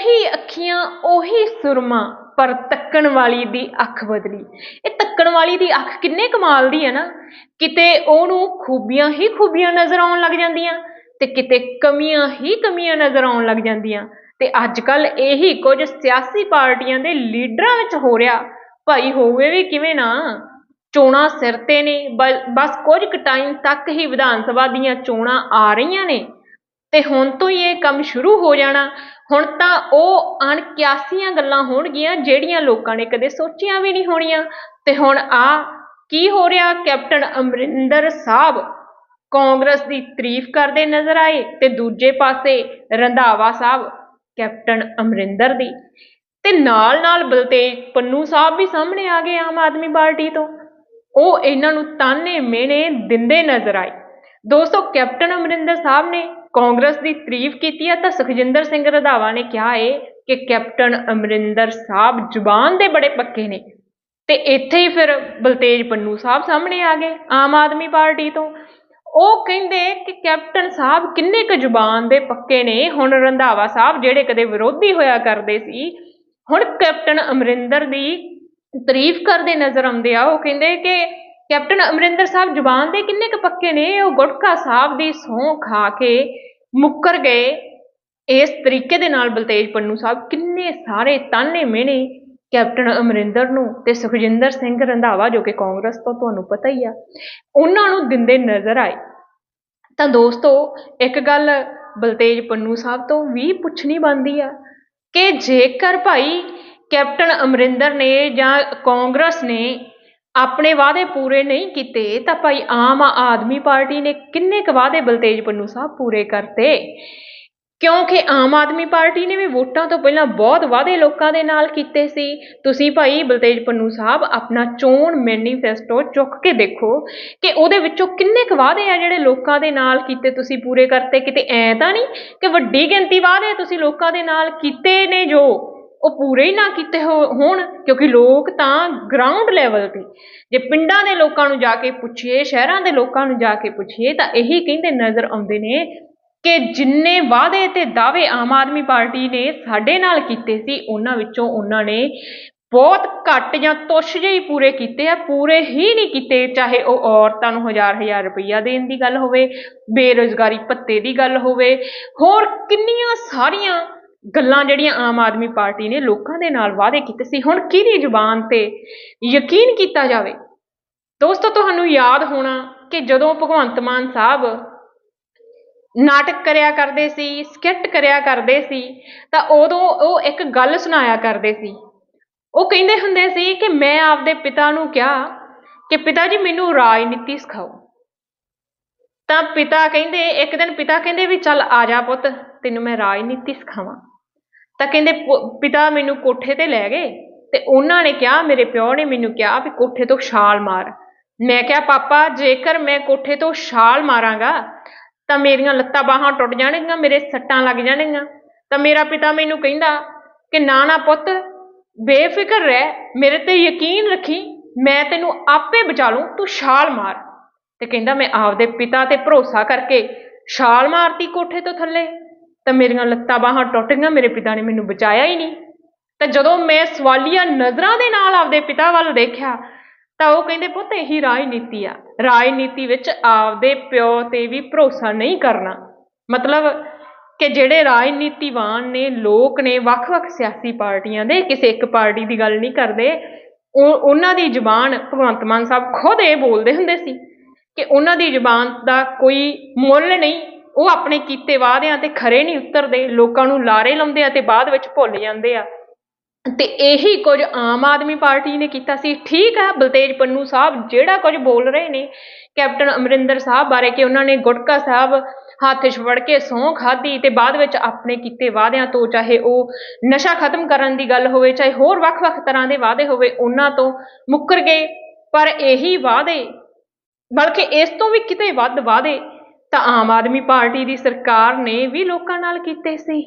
ਉਹੀ ਅੱਖੀਆਂ, ਉਹੀ ਸੁਰਮਾ, ਪਰ ਤੱਕਣ ਵਾਲੀ ਦੀ ਅੱਖ ਬਦਲੀ। ਇਹ ਤੱਕਣ ਵਾਲੀ ਦੀ ਅੱਖ ਕਿੰਨੇ ਕਮਾਲ ਦੀ ਹੈ ਨਾ। ਕਿਤੇ ਉਹਨੂੰ ਖੂਬੀਆਂ ਹੀ ਖੂਬੀਆਂ ਨਜ਼ਰ ਆਉਣ ਲੱਗ ਜਾਂਦੀਆਂ ਤੇ ਕਿਤੇ ਕਮੀਆਂ ਹੀ ਕਮੀਆਂ ਨਜ਼ਰ ਆਉਣ ਲੱਗ ਜਾਂਦੀਆਂ। ਤੇ ਅੱਜ ਕੱਲ ਇਹੀ ਕੁਝ ਸਿਆਸੀ ਪਾਰਟੀਆਂ ਦੇ ਲੀਡਰਾਂ ਵਿੱਚ ਹੋ ਰਿਹਾ। ਭਾਈ ਹੋਵੇ ਵੀ ਕਿਵੇਂ ਨਾ। ਚੋਣਾਂ ਸਿਰ ਤੇ ਨੇ ਬਸ ਕੁਝ ਕੁ ਟਾਈਮ ਤੱਕ ਹੀ ਵਿਧਾਨ ਸਭਾ ਦੀਆਂ ਚੋਣਾਂ ਆ ਰਹੀਆਂ ਨੇ। ਤੇ ਹੁਣ ਤੋਂ ਹੀ ਇਹ ਕੰਮ ਸ਼ੁਰੂ ਹੋ ਜਾਣਾ। ਹੁਣ ਤਾਂ ਉਹ ਅਣਕਿਆਸੀਆਂ ਗੱਲਾਂ ਹੋਣਗੀਆਂ ਜਿਹੜੀਆਂ ਲੋਕਾਂ ਨੇ ਕਦੇ ਸੋਚੀਆਂ ਵੀ ਨਹੀਂ ਹੋਣੀਆਂ। ਤੇ ਹੁਣ ਆ ਕੀ ਹੋ ਰਿਹਾ? ਕੈਪਟਨ ਅਮਰਿੰਦਰ ਸਾਹਿਬ ਕਾਂਗਰਸ ਦੀ ਤਾਰੀਫ ਕਰਦੇ ਨਜ਼ਰ ਆਏ ਤੇ ਦੂਜੇ ਪਾਸੇ ਰੰਧਾਵਾ ਸਾਹਿਬ, ਕੈਪਟਨ ਅਮਰਿੰਦਰ ਦੀ। ਤੇ ਨਾਲ ਨਾਲ ਬਲਤੇਜ ਪੰਨੂ ਸਾਹਿਬ ਵੀ ਸਾਹਮਣੇ ਆ ਗਏ ਆਮ ਆਦਮੀ ਪਾਰਟੀ ਤੋਂ। ਉਹ ਇਹਨਾਂ ਨੂੰ ਤਾਨੇ ਮਿਹਣੇ ਦਿੰਦੇ ਨਜ਼ਰ ਆਏ। ਦੋਸਤੋ, ਕੈਪਟਨ ਅਮਰਿੰਦਰ ਸਾਹਿਬ ਨੇ ਕਾਂਗਰਸ ਦੀ ਤਾਰੀਫ ਕੀਤੀ ਹੈ ਤਾਂ ਸੁਖਜਿੰਦਰ ਸਿੰਘ ਰੰਧਾਵਾ ਨੇ ਕਿਹਾ ਏ ਕਿ ਕੈਪਟਨ ਅਮਰਿੰਦਰ ਸਾਹਿਬ ਜ਼ੁਬਾਨ ਦੇ ਬੜੇ ਪੱਕੇ ਨੇ ਤੇ ਇੱਥੇ ਹੀ ਫਿਰ ਬਲਤੇਜ ਪੰਨੂ ਸਾਹਿਬ ਸਾਹਮਣੇ ਆ ਗਏ ਆਮ ਆਦਮੀ ਪਾਰਟੀ ਤੋਂ। ਉਹ ਕਹਿੰਦੇ ਕਿ ਕੈਪਟਨ ਸਾਹਿਬ ਕਿੰਨੇ ਕੁ ਜ਼ੁਬਾਨ ਦੇ ਪੱਕੇ ਨੇ। ਹੁਣ ਰੰਧਾਵਾ ਸਾਹਿਬ ਜਿਹੜੇ ਕਦੇ ਵਿਰੋਧੀ ਹੋਇਆ ਕਰਦੇ ਸੀ, ਹੁਣ ਕੈਪਟਨ ਅਮਰਿੰਦਰ ਦੀ ਤਾਰੀਫ ਕਰਦੇ ਨਜ਼ਰ ਆਉਂਦੇ ਆ। ਉਹ ਕਹਿੰਦੇ ਕਿ ਕੈਪਟਨ ਅਮਰਿੰਦਰ ਸਾਹਿਬ ਜ਼ੁਬਾਨ ਦੇ ਕਿੰਨੇ ਕੁ ਪੱਕੇ ਨੇ? ਉਹ ਗੁਟਕਾ ਸਾਹਿਬ ਦੀ ਸਹੁੰ ਖਾ ਕੇ ਮੁੱਕਰ ਗਏ। ਇਸ ਤਰੀਕੇ ਦੇ ਨਾਲ ਬਲਤੇਜ ਪੰਨੂ ਸਾਹਿਬ ਕਿੰਨੇ ਸਾਰੇ ਤਾਨੇ ਮਿਹਣੇ ਕੈਪਟਨ ਅਮਰਿੰਦਰ ਨੂੰ ਤੇ ਸੁਖਜਿੰਦਰ ਸਿੰਘ ਰੰਧਾਵਾ ਜੋ ਕਿ ਕਾਂਗਰਸ ਤੋਂ, ਤੁਹਾਨੂੰ ਪਤਾ ਹੀ ਆ, ਉਹਨਾਂ ਨੂੰ ਦਿੰਦੇ ਨਜ਼ਰ ਆਏ। ਤਾਂ ਦੋਸਤੋ, ਇੱਕ ਗੱਲ ਬਲਤੇਜ ਪੰਨੂ ਸਾਹਿਬ ਤੋਂ ਵੀ ਪੁੱਛਣੀ ਬਣਦੀ ਆ ਕਿ ਜੇਕਰ ਭਾਈ ਕੈਪਟਨ ਅਮਰਿੰਦਰ ਨੇ ਜਾਂ ਕਾਂਗਰਸ ਨੇ ਆਪਣੇ ਵਾਅਦੇ ਪੂਰੇ ਨਹੀਂ ਕੀਤੇ, ਤਾਂ ਭਾਈ ਆਮ ਆਦਮੀ ਪਾਰਟੀ ਨੇ ਕਿੰਨੇ ਕੁ ਵਾਅਦੇ ਬਲਤੇਜ ਪੰਨੂ ਸਾਹਿਬ ਪੂਰੇ ਕਰਤੇ? ਕਿਉਂਕਿ ਆਮ ਆਦਮੀ ਪਾਰਟੀ ਨੇ ਵੀ ਵੋਟਾਂ ਤੋਂ ਪਹਿਲਾਂ ਬਹੁਤ ਵਾਅਦੇ ਲੋਕਾਂ ਦੇ ਨਾਲ ਕੀਤੇ ਸੀ। ਤੁਸੀਂ ਭਾਈ ਬਲਤੇਜ ਪੰਨੂ ਸਾਹਿਬ ਆਪਣਾ ਚੋਣ ਮੈਨੀਫੈਸਟੋ ਚੁੱਕ ਕੇ ਦੇਖੋ ਕਿ ਉਹਦੇ ਵਿੱਚੋਂ ਕਿੰਨੇ ਕੁ ਵਾਅਦੇ ਆ ਜਿਹੜੇ ਲੋਕਾਂ ਦੇ ਨਾਲ ਕੀਤੇ ਤੁਸੀਂ ਪੂਰੇ ਕਰਤੇ? ਕਿਤੇ ਐ ਤਾਂ ਨਹੀਂ ਕਿ ਵੱਡੀ ਗਿਣਤੀ ਵਾਅਦੇ ਤੁਸੀਂ ਲੋਕਾਂ ਦੇ ਨਾਲ ਕੀਤੇ ਨੇ ਜੋ? ਉਹ ਪੂਰੇ ਹੀ ਨਾ ਕੀਤੇ ਹੋ- ਹੋਣ, ਕਿਉਂਕਿ ਲੋਕ ਤਾਂ ਗਰਾਊਂਡ ਲੈਵਲ ਤੇ। ਜੇ ਪਿੰਡਾਂ ਦੇ ਲੋਕਾਂ ਨੂੰ ਜਾ ਕੇ ਪੁੱਛੀਏ, ਸ਼ਹਿਰਾਂ ਦੇ ਲੋਕਾਂ ਨੂੰ ਜਾ ਕੇ ਪੁੱਛੀਏ, ਤਾਂ ਇਹੀ ਕਹਿੰਦੇ ਨਜ਼ਰ ਆਉਂਦੇ ਨੇ ਕਿ ਜਿੰਨੇ ਵਾਅਦੇ ਤੇ ਦਾਅਵੇ ਆਮ ਆਦਮੀ ਪਾਰਟੀ ਨੇ ਸਾਡੇ ਨਾਲ ਕੀਤੇ ਸੀ, ਉਹਨਾਂ ਵਿੱਚੋਂ ਉਹਨਾਂ ਨੇ ਬਹੁਤ ਘੱਟ ਜਾਂ ਤੁਸ਼ ਜਿਹੇ ਹੀ ਪੂਰੇ ਕੀਤੇ ਆ, ਪੂਰੇ ਹੀ ਨਹੀਂ ਕੀਤੇ, ਚਾਹੇ ਉਹ ਔਰਤਾਂ ਨੂੰ ਹਜ਼ਾਰ ਹਜ਼ਾਰ ਰੁਪਈਆ ਦੇਣ ਦੀ ਗੱਲ ਹੋਵੇ, ਬੇਰੁਜ਼ਗਾਰੀ ਭੱਤੇ ਦੀ ਗੱਲ ਹੋਵੇ, ਹੋਰ ਕਿੰਨੀਆਂ ਸਾਰੀਆਂ ਗੱਲਾਂ ਜਿਹੜੀਆਂ ਆਮ ਆਦਮੀ ਪਾਰਟੀ ਨੇ ਲੋਕਾਂ ਦੇ ਨਾਲ ਵਾਅਦੇ ਕੀਤੇ ਸੀ, ਹੁਣ ਕਿਹਦੀ ਜ਼ੁਬਾਨ ਤੇ ਯਕੀਨ ਕੀਤਾ ਜਾਵੇ? ਦੋਸਤੋ, ਤੁਹਾਨੂੰ ਯਾਦ ਹੋਣਾ ਕਿ ਜਦੋਂ ਭਗਵੰਤ ਮਾਨ ਸਾਹਿਬ ਨਾਟਕ ਕਰਿਆ ਕਰਦੇ ਸੀ ਸਕਿੱਟ ਕਰਿਆ ਕਰਦੇ ਸੀ, ਤਾਂ ਉਦੋਂ ਉਹ ਇੱਕ ਗੱਲ ਸੁਣਾਇਆ ਕਰਦੇ ਸੀ। ਉਹ ਕਹਿੰਦੇ ਹੁੰਦੇ ਸੀ ਕਿ ਮੈਂ ਆਪਦੇ ਪਿਤਾ ਨੂੰ ਕਿਹਾ ਕਿ ਪਿਤਾ ਜੀ, ਮੈਨੂੰ ਰਾਜਨੀਤੀ ਸਿਖਾਓ। ਤਾਂ ਪਿਤਾ ਕਹਿੰਦੇ, ਇੱਕ ਦਿਨ ਪਿਤਾ ਕਹਿੰਦੇ ਵੀ ਚੱਲ ਆ ਜਾ ਪੁੱਤ, ਤੈਨੂੰ ਮੈਂ ਰਾਜਨੀਤੀ ਸਿਖਾਵਾਂ। ਤਾਂ ਕਹਿੰਦੇ ਪੁ- ਪਿਤਾ ਮੈਨੂੰ ਕੋਠੇ ਤੇ ਲੈ ਗਏ ਤੇ ਉਹਨਾਂ ਨੇ ਕਿਹਾ, ਮੇਰੇ ਪਿਓ ਨੇ ਮੈਨੂੰ ਕਿਹਾ ਵੀ ਕੋਠੇ ਤੋਂ ਛਾਲ ਮਾਰ। ਮੈਂ ਕਿਹਾ, ਪਾਪਾ, ਜੇਕਰ ਮੈਂ ਕੋਠੇ ਤੋਂ ਛਾਲ ਮਾਰਾਂਗਾ, ਤਾਂ ਮੇਰੀਆਂ ਲੱਤਾਂ ਬਾਹਾਂ ਟੁੱਟ ਜਾਣਗੀਆਂ, ਮੇਰੇ ਸੱਟਾਂ ਲੱਗ ਜਾਣਗੀਆਂ। ਤਾਂ ਮੇਰਾ ਪਿਤਾ ਮੈਨੂੰ ਕਹਿੰਦਾ ਕਿ ਨਾ ਨਾ ਪੁੱਤ, ਬੇਫਿਕਰ ਰਹਿ, ਮੇਰੇ ਤੇ ਯਕੀਨ ਰੱਖੀ, ਮੈਂ ਤੈਨੂੰ ਆਪੇ ਬਚਾ ਲੂੰ, ਤੂੰ ਛਾਲ ਮਾਰ। ਤੇ ਕਹਿੰਦਾ, ਮੈਂ ਆਪਦੇ ਪਿਤਾ ਤੇ ਭਰੋਸਾ ਕਰਕੇ ਛਾਲ ਮਾਰਤੀ ਕੋਠੇ ਤੋਂ ਥੱਲੇ। ਤਾਂ ਮੇਰੀਆਂ ਲੱਤਾਂ ਬਾਹਾਂ ਟੁੱਟ ਗਈਆਂ, ਮੇਰੇ ਪਿਤਾ ਨੇ ਮੈਨੂੰ ਬਚਾਇਆ ਹੀ ਨਹੀਂ। ਤਾਂ ਜਦੋਂ ਮੈਂ ਸਵਾਲੀਆ ਨਜ਼ਰਾਂ ਦੇ ਨਾਲ ਆਪਦੇ ਪਿਤਾ ਵੱਲ ਦੇਖਿਆ, ਤਾਂ ਉਹ ਕਹਿੰਦੇ, ਪੁੱਤ, ਇਹੀ ਰਾਜਨੀਤੀ ਆ। ਰਾਜਨੀਤੀ ਵਿੱਚ ਆਪਦੇ ਪਿਓ ਤੇ ਵੀ ਭਰੋਸਾ ਨਹੀਂ ਕਰਨਾ। ਮਤਲਬ ਕਿ ਜਿਹੜੇ ਰਾਜਨੀਤੀਵਾਨ ਨੇ, ਲੋਕ ਨੇ, ਵੱਖ-ਵੱਖ ਸਿਆਸੀ ਪਾਰਟੀਆਂ ਦੇ, ਕਿਸੇ ਇੱਕ ਪਾਰਟੀ ਦੀ ਗੱਲ ਨਹੀਂ ਕਰਦੇ ਉਹ ਉਹਨਾਂ ਦੀ ਜ਼ੁਬਾਨ ਭਗਵੰਤ ਮਾਨ ਸਾਹਿਬ ਖੁਦ ਇਹ ਬੋਲਦੇ ਹੁੰਦੇ ਸੀ ਕਿ ਉਹਨਾਂ ਦੀ ਜ਼ੁਬਾਨ ਦਾ ਕੋਈ ਮੁੱਲ ਨਹੀਂ ਉਹ ਆਪਣੇ ਕੀਤੇ ਵਾਅਦਿਆਂ ਤੇ ਖਰੇ ਨਹੀਂ ਉਤਰਦੇ, ਲੋਕਾਂ ਨੂੰ ਲਾਰੇ ਲਾਉਂਦੇ ਆ ਤੇ ਬਾਅਦ ਵਿੱਚ ਭੁੱਲ ਜਾਂਦੇ ਆ। ਤੇ ਇਹੀ ਕੁਝ ਆਮ ਆਦਮੀ ਪਾਰਟੀ ਨੇ ਕੀਤਾ ਸੀ। ਠੀਕ ਹੈ ਬਲਤੇਜ ਪੰਨੂ ਸਾਹਿਬ ਜਿਹੜਾ ਕੁਝ ਬੋਲ ਰਹੇ ਨੇ, ਕੈਪਟਨ ਅਮਰਿੰਦਰ ਸਾਹਿਬ ਬਾਰੇ ਕਿ ਉਹਨਾਂ ਨੇ ਗੁਟਕਾ ਸਾਹਿਬ ਹੱਥ 'ਚ ਫੜ ਕੇ ਸਹੁੰ ਖਾਧੀ ਤੇ ਬਾਅਦ ਵਿੱਚ ਆਪਣੇ ਕੀਤੇ ਵਾਅਦਿਆਂ ਤੋਂ ਚਾਹੇ ਉਹ ਨਸ਼ਾ ਖਤਮ ਕਰਨ ਦੀ ਗੱਲ ਹੋਵੇ, ਚਾਹੇ ਹੋਰ ਵੱਖ-ਵੱਖ ਤਰ੍ਹਾਂ ਦੇ ਵਾਅਦੇ ਹੋਵੇ, ਉਹਨਾਂ ਤੋਂ ਮੁੱਕਰ ਗਏ। ਪਰ ਇਹੀ ਵਾਅਦੇ, ਬਲਕਿ ਇਸ ਤੋਂ ਵੀ ਕਿਤੇ ਵੱਧ ਵਾਅਦੇ ਤਾਂ ਆਮ ਆਦਮੀ ਪਾਰਟੀ ਦੀ ਸਰਕਾਰ ਨੇ ਵੀ ਲੋਕਾਂ ਨਾਲ ਕੀਤੇ ਸੀ।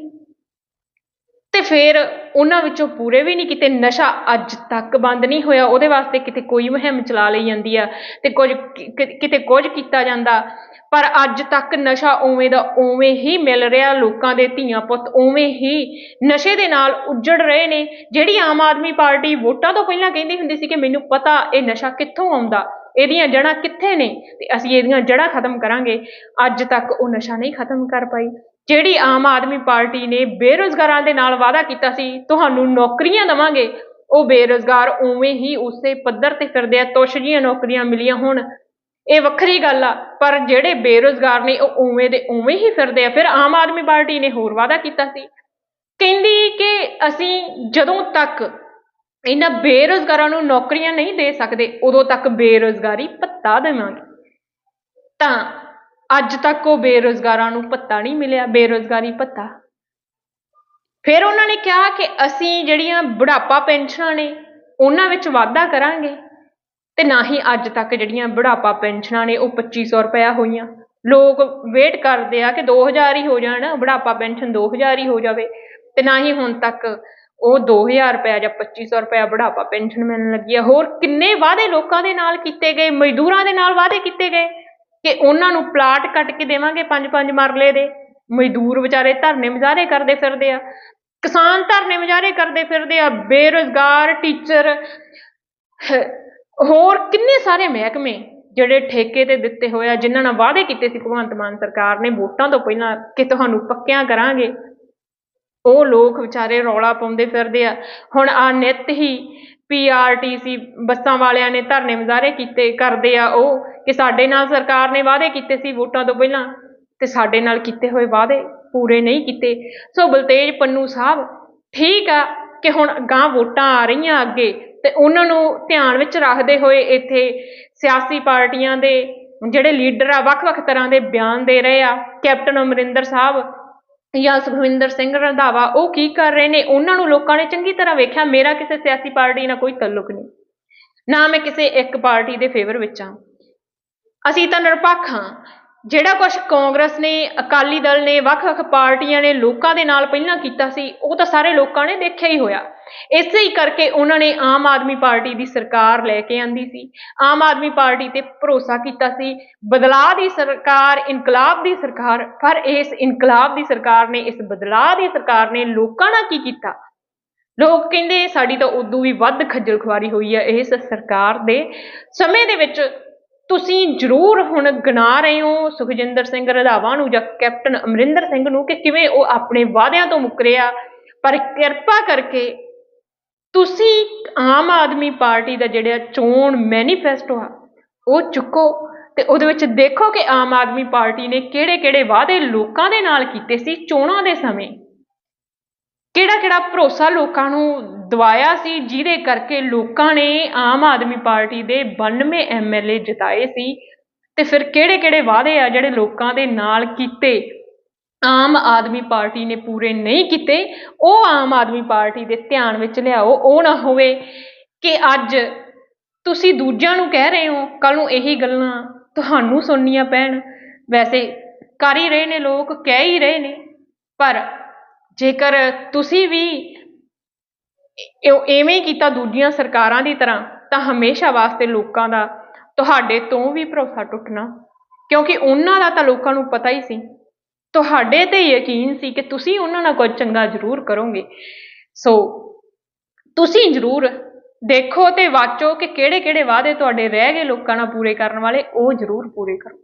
ਤੇ ਫਿਰ ਉਹਨਾਂ ਵਿੱਚੋਂ ਪੂਰੇ ਵੀ ਨਹੀਂ ਕੀਤੇ। ਨਸ਼ਾ ਅੱਜ ਤੱਕ ਬੰਦ ਨਹੀਂ ਹੋਇਆ। ਉਹਦੇ ਵਾਸਤੇ ਕਿਤੇ ਕੋਈ ਮੁਹਿੰਮ ਚਲਾ ਲਈ ਜਾਂਦੀ ਆ ਤੇ ਕੁਝ ਕਿਤੇ ਕੁਝ ਕੀਤਾ ਜਾਂਦਾ। ਪਰ ਅੱਜ ਤੱਕ ਨਸ਼ਾ ਉਵੇਂ ਦਾ ਉਵੇਂ ਹੀ ਮਿਲ ਰਿਹਾ। ਲੋਕਾਂ ਦੇ ਧੀਆਂ ਪੁੱਤ ਉਵੇਂ ਹੀ ਨਸ਼ੇ ਦੇ ਨਾਲ ਉੱਜੜ ਰਹੇ ਨੇ। ਜਿਹੜੀ ਆਮ ਆਦਮੀ ਪਾਰਟੀ ਵੋਟਾਂ ਤੋਂ ਪਹਿਲਾਂ ਕਹਿੰਦੀ ਹੁੰਦੀ ਸੀ ਕਿ ਮੈਨੂੰ ਪਤਾ ਇਹ ਨਸ਼ਾ ਕਿੱਥੋਂ ਆਉਂਦਾ। ਇਹਦੀਆਂ ਜੜ੍ਹਾਂ ਕਿੱਥੇ ਨੇ? ਤੇ ਅਸੀਂ ਇਹਦੀਆਂ ਜੜ੍ਹਾਂ ਖਤਮ ਕਰਾਂਗੇ। ਅੱਜ ਤੱਕ ਉਹ ਨਸ਼ਾ ਨਹੀਂ ਖਤਮ ਕਰ ਪਾਈ। ਜਿਹੜੀ ਆਮ ਆਦਮੀ ਪਾਰਟੀ ਨੇ ਬੇਰੁਜ਼ਗਾਰਾਂ ਦੇ ਨਾਲ ਵਾਅਦਾ ਕੀਤਾ ਸੀ, ਤੁਹਾਨੂੰ ਨੌਕਰੀਆਂ ਦੇਵਾਂਗੇ। ਉਹ ਬੇਰੁਜ਼ਗਾਰ ਉਵੇਂ ਹੀ ਉਸੇ ਪੱਧਰ ਤੇ ਫਿਰਦੇ ਆ ਤੁਸ਼ ਜੀਆਂ ਨੌਕਰੀਆਂ ਮਿਲੀਆਂ ਹੁਣ। ਇਹ ਵੱਖਰੀ ਗੱਲ ਆ, ਪਰ ਜਿਹੜੇ ਬੇਰੁਜ਼ਗਾਰ ਨੇ ਉਹ ਉਵੇਂ ਦੇ ਉਵੇਂ ਹੀ ਫਿਰਦੇ ਆ। ਫਿਰ ਆਮ ਆਦਮੀ ਪਾਰਟੀ ਨੇ ਹੋਰ ਵਾਅਦਾ ਕੀਤਾ ਸੀ। ਕਹਿੰਦੀ ਕਿ ਅਸੀਂ ਜਦੋਂ ਤੱਕ ਇਹਨਾਂ ਬੇਰੁਜ਼ਗਾਰਾਂ ਨੂੰ ਨੌਕਰੀਆਂ ਨਹੀਂ ਦੇ ਸਕਦੇ, ਉਦੋਂ ਤੱਕ ਬੇਰੁਜ਼ਗਾਰੀ ਭੱਤਾ ਦੇਵਾਂਗੇ। ਤਾਂ ਅੱਜ ਤੱਕ ਉਹ ਬੇਰੁਜ਼ਗਾਰਾਂ ਨੂੰ ਭੱਤਾ ਨਹੀਂ ਮਿਲਿਆ, ਬੇਰੁਜ਼ਗਾਰੀ ਭੱਤਾ। ਫਿਰ ਉਹਨਾਂ ਨੇ ਕਿਹਾ ਕਿ ਅਸੀਂ ਜਿਹੜੀਆਂ ਬੁਢਾਪਾ ਪੈਨਸ਼ਨਾਂ ਨੇ, ਉਹਨਾਂ ਵਿੱਚ ਵਾਧਾ ਕਰਾਂਗੇ। ਤੇ ਨਾ ਹੀ ਅੱਜ ਤੱਕ ਜਿਹੜੀਆਂ ਬੁਢਾਪਾ ਪੈਨਸ਼ਨਾਂ ਨੇ, ਉਹ 2500 ਰੁਪਇਆ ਹੋਈਆਂ। ਲੋਕ ਵੇਟ ਕਰਦੇ ਆ ਕਿ 2000 ਹੀ ਹੋ ਜਾਣ, ਬੁਢਾਪਾ ਪੈਨਸ਼ਨ 2000 ਹੀ ਹੋ ਜਾਵੇ। ਤੇ ਨਾ ਹੀ ਹੁਣ ਤੱਕ ਉਹ 2000 ਰੁਪਇਆ ਜਾਂ 2500 ਰੁਪਇਆ ਬੁਢਾਪਾ ਪੈਨਸ਼ਨ ਮਿਲਣ ਲੱਗੀ ਆ। ਹੋਰ ਕਿੰਨੇ ਵਾਅਦੇ ਲੋਕਾਂ ਦੇ ਨਾਲ ਕੀਤੇ ਗਏ, ਮਜ਼ਦੂਰਾਂ ਦੇ ਨਾਲ ਵਾਅਦੇ ਕੀਤੇ ਗਏ ਕਿ ਉਹਨਾਂ ਨੂੰ ਪਲਾਟ ਕੱਟ ਕੇ ਦੇਵਾਂਗੇ ਪੰਜ ਪੰਜ ਮਰਲੇ ਦੇ। ਮਜ਼ਦੂਰ ਵਿਚਾਰੇ ਧਰਨੇ ਮੁਜ਼ਾਹਰੇ ਕਰਦੇ ਫਿਰਦੇ ਆ, ਕਿਸਾਨ ਧਰਨੇ ਮੁਜ਼ਾਹਰੇ ਕਰਦੇ ਫਿਰਦੇ ਆ, ਬੇਰੁਜ਼ਗਾਰ, ਟੀਚਰ ਹੋਰ ਕਿੰਨੇ ਸਾਰੇ ਮਹਿਕਮੇ ਜਿਹੜੇ ਠੇਕੇ ਤੇ ਦਿੱਤੇ ਹੋਏ ਆ, ਜਿਨ੍ਹਾਂ ਨਾਲ ਵਾਅਦੇ ਕੀਤੇ ਸੀ, ਭਗਵੰਤ ਮਾਨ ਸਰਕਾਰ ਨੇ ਵੋਟਾਂ ਤੋਂ ਪਹਿਲਾਂ ਕਿ ਤੁਹਾਨੂੰ ਪੱਕਿਆਂ ਕਰਾਂਗੇ। ਉਹ ਲੋਕ ਵਿਚਾਰੇ ਰੌਲਾ ਪਾਉਂਦੇ ਫਿਰਦੇ ਆ। ਹੁਣ ਆ ਨਿੱਤ ਹੀ ਪੀਆਰਟੀਸੀ ਬੱਸਾਂ ਵਾਲਿਆਂ ਨੇ ਧਰਨੇ ਮੁਜ਼ਾਹਰੇ ਕੀਤੇ, ਕਰਦੇ ਆ ਉਹ ਕਿ ਸਾਡੇ ਨਾਲ ਸਰਕਾਰ ਨੇ ਵਾਅਦੇ ਕੀਤੇ ਸੀ ਵੋਟਾਂ ਤੋਂ ਪਹਿਲਾਂ ਤੇ ਸਾਡੇ ਨਾਲ ਕੀਤੇ ਹੋਏ ਵਾਅਦੇ ਪੂਰੇ ਨਹੀਂ ਕੀਤੇ। ਸੋ ਬਲਤੇਜ ਪੰਨੂ ਸਾਹਿਬ, ਠੀਕ ਆ ਕਿ ਹੁਣ ਗਾਂ ਵੋਟਾਂ ਆ ਰਹੀਆਂ ਅੱਗੇ ਤੇ ਉਹਨਾਂ ਨੂੰ ਧਿਆਨ ਵਿੱਚ ਰੱਖਦੇ ਹੋਏ ਇੱਥੇ ਸਿਆਸੀ ਪਾਰਟੀਆਂ ਦੇ ਜਿਹੜੇ ਲੀਡਰ ਆ, ਵੱਖ-ਵੱਖ ਤਰ੍ਹਾਂ ਦੇ ਬਿਆਨ ਦੇ ਰਹੇ ਆ। ਕੈਪਟਨ ਅਮਰਿੰਦਰ ਸਾਹਿਬ ਜਾਂ ਸੁਖਵਿੰਦਰ ਸਿੰਘ ਰੰਧਾਵਾ, ਉਹ ਕੀ ਕਰ ਰਹੇ ਨੇ? ਉਹਨਾਂ ਨੂੰ ਲੋਕਾਂ ਨੇ ਚੰਗੀ ਤਰ੍ਹਾਂ ਵੇਖਿਆ, ਮੇਰਾ ਕਿਸੇ ਸਿਆਸੀ ਪਾਰਟੀ ਨਾਲ ਕੋਈ ਤਾਲੁਕ ਨਹੀਂ। ਨਾ ਮੈਂ ਕਿਸੇ ਇੱਕ ਪਾਰਟੀ ਦੇ ਫੇਵਰ ਵਿੱਚ ਹਾਂ। ਅਸੀਂ ਤਾਂ ਨਿਰਪੱਖ ਹਾਂ। ਜਿਹੜਾ ਕੁਝ ਕਾਂਗਰਸ ਨੇ, ਅਕਾਲੀ ਦਲ ਨੇ, ਵੱਖ-ਵੱਖ ਪਾਰਟੀਆਂ ਨੇ ਲੋਕਾਂ ਦੇ ਨਾਲ ਪਹਿਲਾਂ ਕੀਤਾ ਸੀ, ਉਹ ਤਾਂ ਸਾਰੇ ਲੋਕਾਂ ਨੇ ਦੇਖਿਆ ਹੀ ਹੋਇਆ। ਇਸੇ ਹੀ ਕਰਕੇ ਉਹਨਾਂ ਨੇ ਆਮ ਆਦਮੀ ਪਾਰਟੀ ਦੀ ਸਰਕਾਰ ਲੈ ਕੇ ਆਂਦੀ ਸੀ। ਆਮ ਆਦਮੀ ਪਾਰਟੀ ਤੇ ਭਰੋਸਾ ਕੀਤਾ ਸੀ। ਬਦਲਾਅ ਦੀ ਸਰਕਾਰ ਇਨਕਲਾਬ ਦੀ ਸਰਕਾਰ, ਪਰ ਇਸ ਇਨਕਲਾਬ ਦੀ ਸਰਕਾਰ ਨੇ, ਇਸ ਬਦਲਾਅ ਦੀ ਸਰਕਾਰ ਨੇ ਲੋਕਾਂ ਨਾਲ ਕੀ ਕੀਤਾ? ਲੋਕ ਕਹਿੰਦੇ, ਸਾਡੀ ਤਾਂ ਉਦੋਂ ਵੀ ਵੱਧ ਖੱਜਲ ਖੁਆਰੀ ਹੋਈ ਹੈ, ਇਸ ਸਰਕਾਰ ਦੇ ਸਮੇਂ ਦੇ ਵਿੱਚ ਤੁਸੀਂ ਜ਼ਰੂਰ ਹੁਣ ਗਿਣਾ ਰਹੇ ਹੋ ਸੁਖਜਿੰਦਰ ਸਿੰਘ ਰਧਾਵਾ ਨੂੰ ਜਾਂ ਕੈਪਟਨ ਅਮਰਿੰਦਰ ਸਿੰਘ ਨੂੰ ਕਿ ਕਿਵੇਂ ਉਹ ਆਪਣੇ ਵਾਅਦਿਆਂ ਤੋਂ ਮੁੱਕਰਿਆ ਪਰ ਕਿਰਪਾ ਕਰਕੇ ਤੁਸੀਂ ਆਮ ਆਦਮੀ ਪਾਰਟੀ ਦਾ ਜਿਹੜਾ ਚੋਣ ਮੈਨੀਫੈਸਟੋ ਆ, ਉਹ ਚੁੱਕੋ ਤੇ ਉਹਦੇ ਵਿੱਚ ਦੇਖੋ ਕਿ ਆਮ ਆਦਮੀ ਪਾਰਟੀ ਨੇ ਕਿਹੜੇ-ਕਿਹੜੇ ਵਾਅਦੇ ਲੋਕਾਂ ਦੇ ਨਾਲ ਕੀਤੇ ਸੀ ਚੋਣਾਂ ਦੇ ਸਮੇਂ। ਕਿਹੜਾ-ਕਿਹੜਾ ਭਰੋਸਾ ਲੋਕਾਂ ਨੂੰ ਦਵਾਇਆ ਸੀ, ਜਿਹਦੇ ਕਰਕੇ ਲੋਕਾਂ ਨੇ ਆਮ ਆਦਮੀ ਪਾਰਟੀ ਦੇ 92 ਏ ਜਿਤਾਏ ਸੀ ਅਤੇ ਫਿਰ ਕਿਹੜੇ-ਕਿਹੜੇ ਵਾਅਦੇ ਆ ਜਿਹੜੇ ਲੋਕਾਂ ਦੇ ਨਾਲ ਕੀਤੇ? ਆਮ ਆਦਮੀ ਪਾਰਟੀ ਨੇ ਪੂਰੇ ਨਹੀਂ ਕੀਤੇ। ਉਹ ਆਮ ਆਦਮੀ ਪਾਰਟੀ ਦੇ ਧਿਆਨ ਵਿੱਚ ਲਿਆਓ, ਉਹ ਨਾ ਹੋਵੇ ਕਿ ਅੱਜ ਤੁਸੀਂ ਦੂਜਿਆਂ ਨੂੰ ਕਹਿ ਰਹੇ ਹੋ ਕੱਲ ਨੂੰ ਇਹੀ ਗੱਲਾਂ ਤੁਹਾਨੂੰ ਸੁਣਨੀਆਂ ਪੈਣ। ਵੈਸੇ ਕਰ ਹੀ ਰਹੇ ਨੇ ਲੋਕ, ਕਹਿ ਹੀ ਰਹੇ ਨੇ, ਪਰ ਜੇਕਰ ਤੁਸੀਂ ਵੀ ਇਵੇਂ ਹੀ ਕੀਤਾ ਦੂਜੀਆਂ ਸਰਕਾਰਾਂ ਦੀ ਤਰ੍ਹਾਂ, ਤਾਂ ਹਮੇਸ਼ਾ ਵਾਸਤੇ ਲੋਕਾਂ ਦਾ, ਤੁਹਾਡੇ ਤੋਂ ਵੀ ਭਰੋਸਾ ਟੁੱਟਣਾ। ਕਿਉਂਕਿ ਉਹਨਾਂ ਦਾ ਤਾਂ ਲੋਕਾਂ ਨੂੰ ਪਤਾ ਹੀ ਸੀ। ਤੁਹਾਡੇ ਤੇ ਯਕੀਨ ਸੀ ਕਿ ਤੁਸੀਂ ਉਹਨਾਂ ਨਾਲ ਕੁਝ ਚੰਗਾ ਜ਼ਰੂਰ ਕਰੋਗੇ। ਸੋ, ਤੁਸੀਂ ਜ਼ਰੂਰ ਦੇਖੋ ਤੇ ਵਾਚੋ ਕਿ ਕਿਹੜੇ-ਕਿਹੜੇ ਵਾਅਦੇ ਤੁਹਾਡੇ ਰਹਿ ਗਏ ਲੋਕਾਂ ਨਾਲ ਪੂਰੇ ਕਰਨ ਵਾਲੇ, ਉਹ ਜ਼ਰੂਰ ਪੂਰੇ ਕਰੋ।